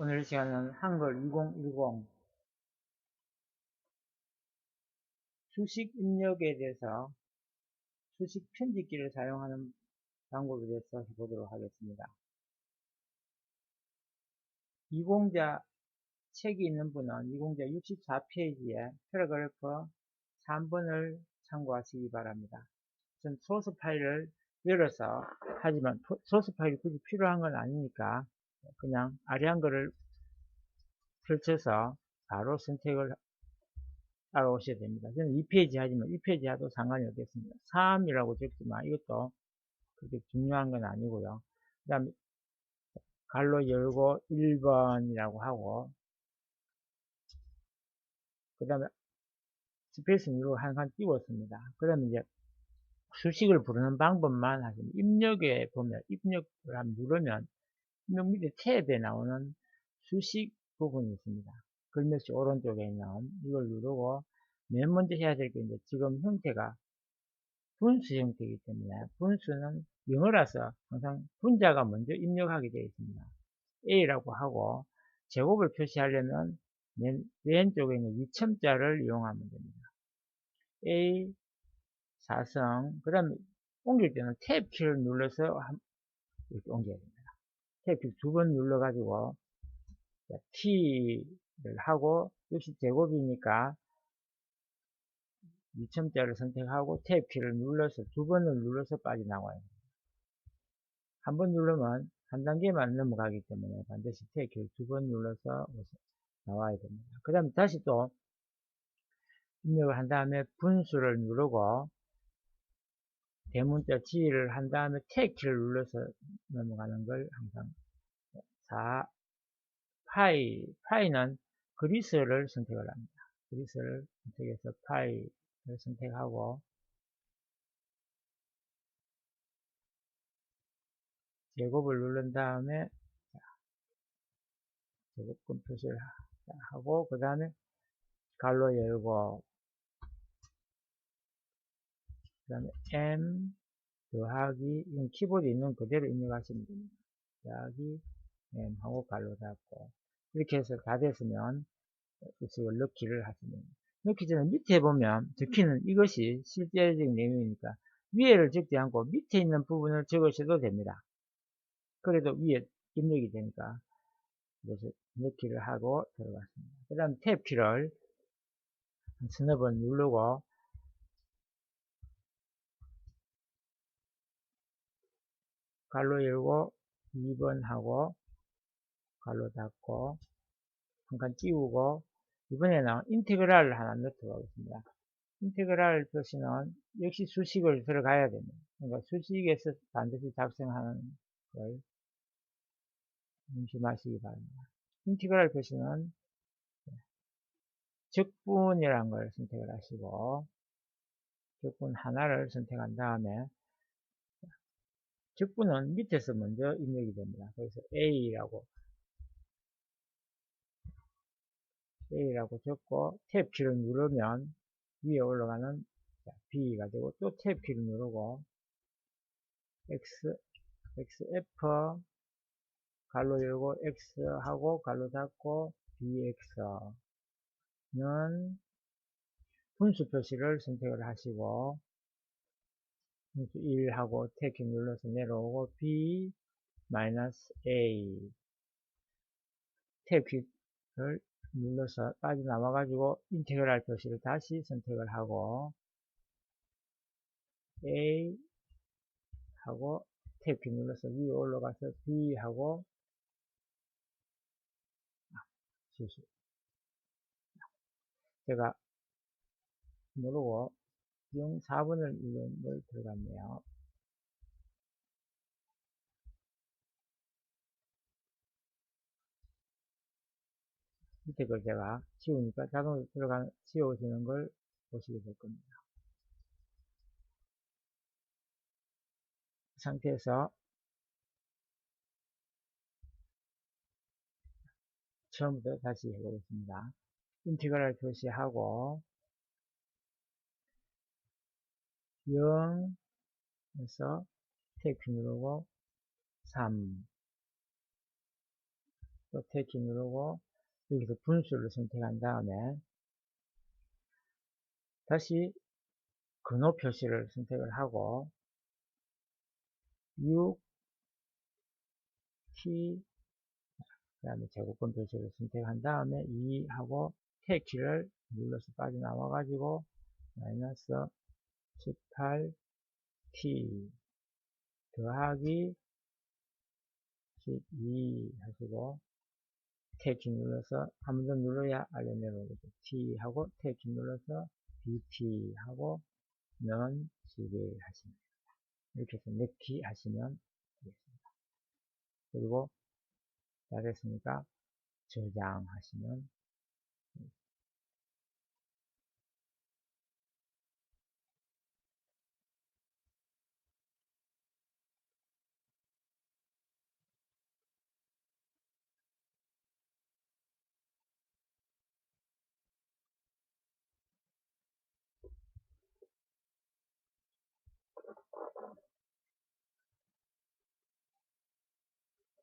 오늘 시간은 한글 2010 수식 입력에 대해서 수식 편집기를 사용하는 방법에 대해서 해보도록 하겠습니다. 이공자 책이 있는 분은 이공자 64페이지에 패러그래프 3번을 참고하시기 바랍니다. 전 소스 파일을 열어서 하지만 소스 파일이 굳이 필요한 건 아니니까 그냥 아래 한글을 펼쳐서 바로 선택을 따라오셔야 됩니다. 저는 2페이지 하지만 2페이지 하도 상관이 없겠습니다. 3이라고 적지만 이것도 그렇게 중요한 건 아니고요. 그 다음에 갈로 열고 1번이라고 하고 그 다음에 스페이스 한칸 띄웠습니다. 그 다음에 이제 수식을 부르는 방법만 하시면 입력에 보면 입력을 한번 누르면 입력 밑에 탭에 나오는 수식 부분이 있습니다. 글매시 오른쪽에 있는 이걸 누르고 맨 먼저 해야 될 게 이제 지금 형태가 분수 형태이기 때문에 분수는 영어라서 항상 분자가 먼저 입력하게 되어 있습니다. A라고 하고 제곱을 표시하려면 맨 왼쪽에 있는 위첨자를 이용하면 됩니다. A 4성 그 다음에 옮길 때는 탭 키를 눌러서 이렇게 옮겨야 됩니다. 탭키두번 눌러 가지고 T를 하고 역시 제곱이니까 위첨자를 선택하고 탭 키를 눌러서 두 번을 눌러서 빠져나와야 됩니다. 한번 누르면 한 단계만 넘어가기 때문에 반드시 탭 키를 두 번 눌러서 나와야 됩니다. 그 다음에 다시 또 입력을 한 다음에 분수를 누르고 대문자 G를 한 다음에 탭 키를 눌러서 넘어가는 걸 항상 4 파이 파이는 그리스를 선택을 합니다. 그리스를 선택해서 파이 선택하고 제곱을 누른 다음에 제곱권 표시를 하고 그 다음에 갈로 열고 그 다음에 m 더하기 이건 키보드에 있는 그대로 입력하시면 됩니다. 더하기 m 하고 갈로 닫고 이렇게 해서 다 됐으면 이걸 넣기를 하시면 됩니다. 넣기 전에 밑에 보면 적히는 이것이 실제적인 내용이니까 위에를 적지 않고 밑에 있는 부분을 적으셔도 됩니다. 그래도 위에 입력이 되니까 그래서 넣기를 하고 들어갔습니다. 그 다음 탭 키를 서너 번 누르고 갈로 열고 2번 하고 갈로 닫고 한 칸 띄우고 이번에는 인테그랄을 하나 넣도록 하겠습니다. 인테그랄 표시는 역시 수식을 들어가야 됩니다. 그러니까 수식에서 반드시 작성하는 걸 명심하시기 바랍니다. 인테그랄 표시는 적분이라는 걸 선택을 하시고 적분 하나를 선택한 다음에 적분은 밑에서 먼저 입력이 됩니다. 그래서 A라고 A라고 적고 탭 키를 누르면 위에 올라가는 B가 되고 또 탭 키를 누르고 X, XF 갈로 열고 X 하고 갈로 닫고 BX는 분수 표시를 선택을 하시고 분수 1하고 탭키 눌러서 내려오고 B A 탭 키를 눌러서 빠져나와 가지고 인테그랄 표시를 다시 선택을 하고 A 하고 탭키 눌러서 위에 올라가서 B 하고 실수. 제가 누르고 4번을 누른 걸 들어갔네요. 밑에 걸 제가 지우니까 자동으로 들어가 지워지는 걸 보시게 될 겁니다. 이 상태에서 처음부터 다시 해보겠습니다. 인티그랄 표시하고 0에서 테이크 누르고 3또 T키 누르고 여기서 분수를 선택한 다음에 다시 근호 표시를 선택을 하고 6 T 그 다음에 제곱권 표시를 선택한 다음에 2 하고 T키를 눌러서 빠져나와 가지고 마이너스 18 T 더하기 12 하시고 T키 눌러서 한 번 더 눌러야 알림 내려오겠죠. T 하고 T키 눌러서 BT 하고 는 11 하시면 됩니다. 이렇게 해서 넣기 하시면 되겠습니다. 그리고 다 됐으니까 저장하시면